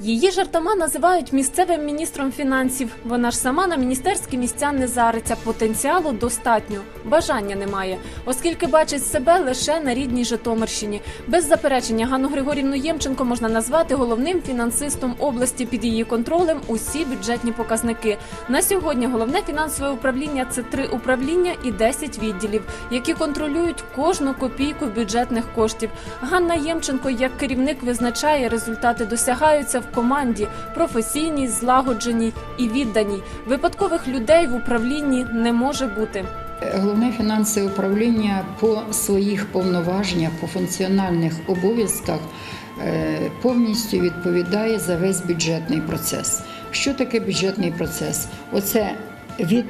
Її жартома називають місцевим міністром фінансів. Вона ж сама на міністерські місця не зариться. Потенціалу достатньо, бажання немає, оскільки бачить себе лише на рідній Житомирщині. Без заперечення Ганну Григорівну Ємченко можна назвати головним фінансистом області під її контролем. Усі бюджетні показники. На сьогодні головне фінансове управління це три управління і 10 відділів, які контролюють кожну копійку бюджетних коштів. Ганна Ємченко як керівник визначає, результати досягаються команді, професійній, злагодженій і відданій. Випадкових людей в управлінні не може бути. Головне фінансове управління по своїх повноваженнях, по функціональних обов'язках е, повністю відповідає за весь бюджетний процес. Що таке бюджетний процес? Оце від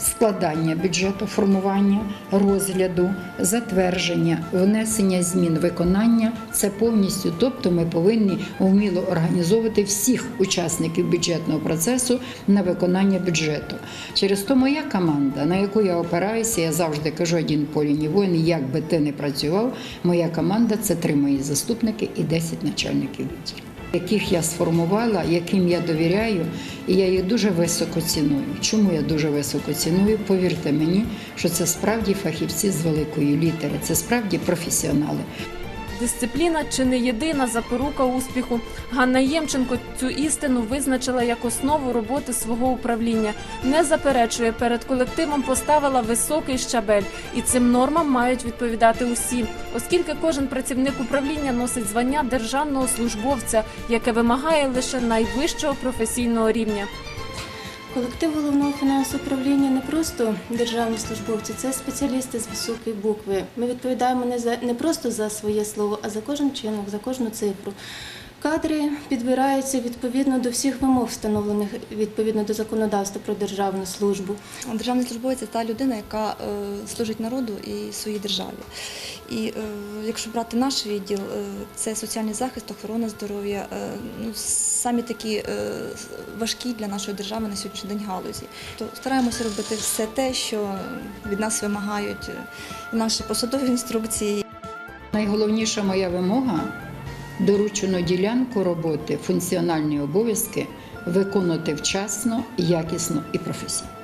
складання бюджету, формування, розгляду, затвердження, внесення змін, виконання це повністю. Тобто ми повинні вміло організовувати всіх учасників бюджетного процесу на виконання бюджету. Через то моя команда, на яку я опираюся, я завжди кажу один полі ні воїн, як би ти не працював, моя команда це три мої заступники і 10 начальників відділів яких я сформувала, яким я довіряю, і я їх дуже високо ціную. Чому я дуже високо ціную? Повірте мені, що це справді фахівці з великої літери, це справді професіонали. Дисципліна чи не єдина запорука успіху. Ганна Ємченко цю істину визначила як основу роботи свого управління. Не заперечує перед колективом, поставила високий щабель, і цим нормам мають відповідати усі, оскільки кожен працівник управління носить звання державного службовця, яке вимагає лише найвищого професійного рівня. Колектив головного фінансового управління не просто державні службовці, це спеціалісти з високої букви. Ми відповідаємо не за не просто за своє слово, а за кожен чинок, за кожну цифру. Кадри підбираються відповідно до всіх вимог, встановлених відповідно до законодавства про державну службу. Державний службовець це та людина, яка е, служить народу і своїй державі. І е, якщо брати наш відділ, е, це соціальний захист, охорона здоров'я, ну, самі такі е, важкі для нашої держави на сьогоднішній день галузі. То стараємося робити все те, що від нас вимагають е, наші посадові інструкції. Найголовніша моя вимога доручену ділянку роботи, функціональні обов'язки виконувати вчасно, якісно і професійно.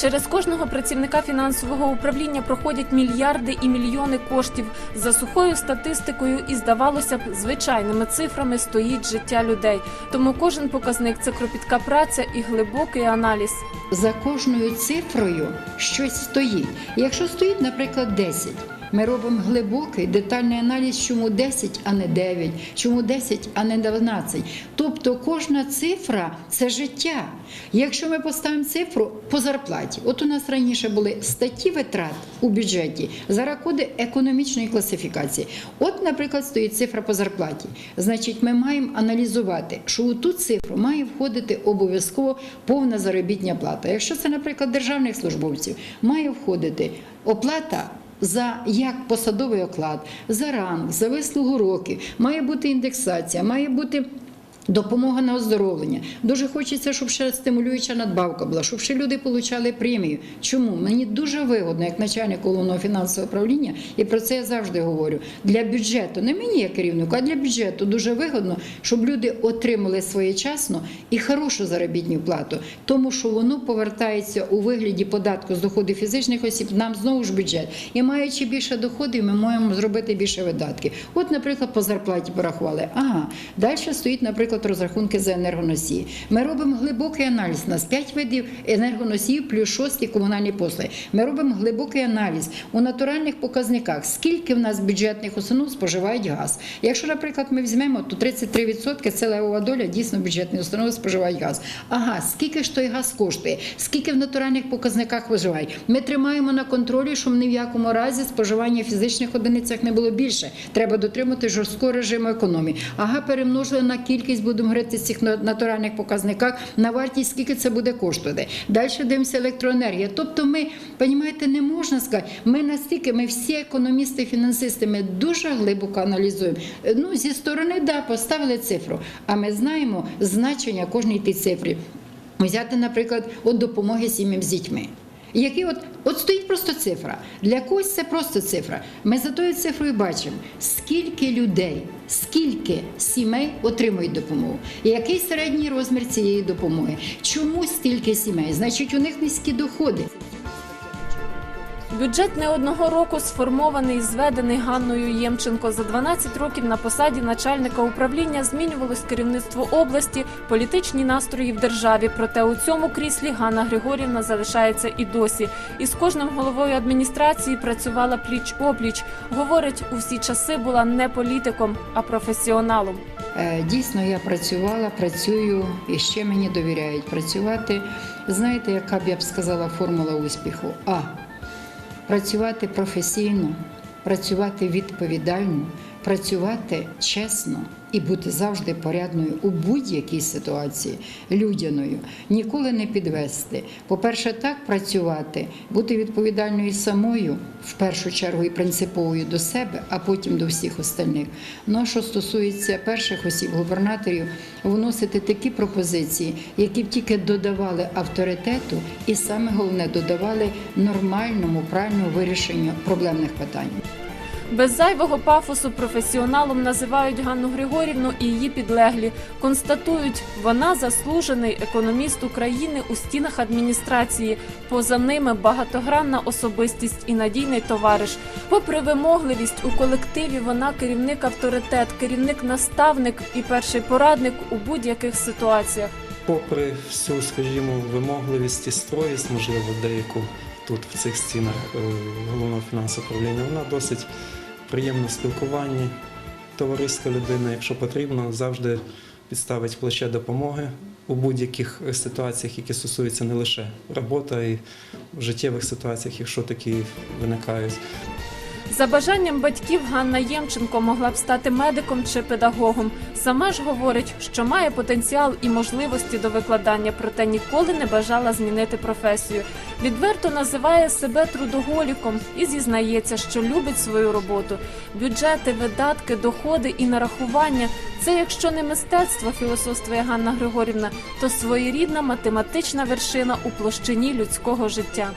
Через кожного працівника фінансового управління проходять мільярди і мільйони коштів. За сухою статистикою і здавалося б, звичайними цифрами стоїть життя людей. Тому кожен показник це кропітка праця і глибокий аналіз. За кожною цифрою щось стоїть. Якщо стоїть, наприклад, 10, ми робимо глибокий детальний аналіз, чому 10, а не 9, чому 10, а не 12. Тобто кожна цифра це життя. Якщо ми поставимо цифру по зарплаті, от у нас раніше були статті витрат у бюджеті за рахунок економічної класифікації. От, наприклад, стоїть цифра по зарплаті. Значить, ми маємо аналізувати, що у ту цифру має входити обов'язково повна заробітня плата. Якщо це, наприклад, державних службовців, має входити оплата. За як посадовий оклад, за ранг, за вислугу років, має бути індексація, має бути допомога на оздоровлення. Дуже хочеться, щоб ще стимулююча надбавка була, щоб ще люди отримали премію. Чому? Мені дуже вигодно, як начальник головного фінансового управління, і про це я завжди говорю. Для бюджету, не мені як керівнику, а для бюджету дуже вигодно, щоб люди отримали своєчасно і хорошу заробітну плату, тому що воно повертається у вигляді податку з доходів фізичних осіб нам знову ж бюджет. І маючи більше доходів, ми маємо зробити більше видатків. От, наприклад, по зарплаті порахували. Ага, далі стоїть, наприклад, розрахунки за енергоносії. Ми робимо глибокий аналіз. У нас 5 видів енергоносіїв плюс 6 комунальні послуги. Ми робимо глибокий аналіз у натуральних показниках, скільки в нас бюджетних установ споживають газ. Якщо, наприклад, ми візьмемо, то 33% це левова доля дійсно бюджетні установи споживають газ. Ага, скільки ж той газ коштує, скільки в натуральних показниках виживають. Ми тримаємо на контролі, щоб ні в якому разі споживання в фізичних одиницях не було більше. Треба дотримати жорсткого режиму економії. Ага, перемножили на кількість, будемо говорити, цих натуральних показниках на вартість, скільки це буде коштувати. Далі дивимося електроенергія. Тобто, ми розумієте, не можна сказати, ми настільки, ми всі економісти, фінансисти, ми дуже глибоко аналізуємо. Ну, зі сторони, да, поставили цифру, а ми знаємо значення кожній тій цифрі. Взяти, наприклад, от допомоги сім'ям з дітьми. Які от, от стоїть просто цифра. Для когось це просто цифра. Ми за тою цифрою бачимо, скільки людей, скільки сімей отримують допомогу, який середній розмір цієї допомоги. Чому стільки сімей? Значить, у них низькі доходи. Бюджет не одного року сформований і зведений Ганною Ємченко. За 12 років на посаді начальника управління змінювалось керівництво області, політичні настрої в державі. Проте у цьому кріслі Ганна Григорівна залишається і досі. І з кожним головою адміністрації працювала пліч опліч. Говорить, у всі часи була не політиком, а професіоналом. Е, Дійсно, я працювала, працюю і ще мені довіряють працювати. Знаєте, яка б я б сказала формула успіху? А. Працювати професійно, працювати відповідально, працювати чесно і бути завжди порядною у будь-якій ситуації, людяною, ніколи не підвести. По-перше, так працювати, бути відповідальною самою, в першу чергу і принциповою до себе, а потім до всіх остальних. Ну а що стосується перших осіб губернаторів, вносити такі пропозиції, які б тільки додавали авторитету, і саме головне додавали нормальному, правильному вирішенню проблемних питань. Без зайвого пафосу професіоналом називають Ганну Григорівну і її підлеглі. Констатують, вона заслужений економіст України у стінах адміністрації. Поза ними багатогранна особистість і надійний товариш. Попри вимогливість у колективі, вона керівник авторитет, керівник наставник і перший порадник у будь-яких ситуаціях. Попри всю, скажімо, вимогливість і строгість, можливо, деяку тут в цих стінах е, головного фінансового управління, вона досить приємна спілкування, товариство людина, якщо потрібно, завжди підставить плече допомоги у будь-яких ситуаціях, які стосуються не лише роботи, а й в життєвих ситуаціях, якщо такі виникають. За бажанням батьків Ганна Ємченко могла б стати медиком чи педагогом. Сама ж говорить, що має потенціал і можливості до викладання, проте ніколи не бажала змінити професію. Відверто називає себе трудоголіком і зізнається, що любить свою роботу. Бюджети, видатки, доходи і нарахування це, якщо не мистецтво, філософствує Ганна Григорівна, то своєрідна математична вершина у площині людського життя.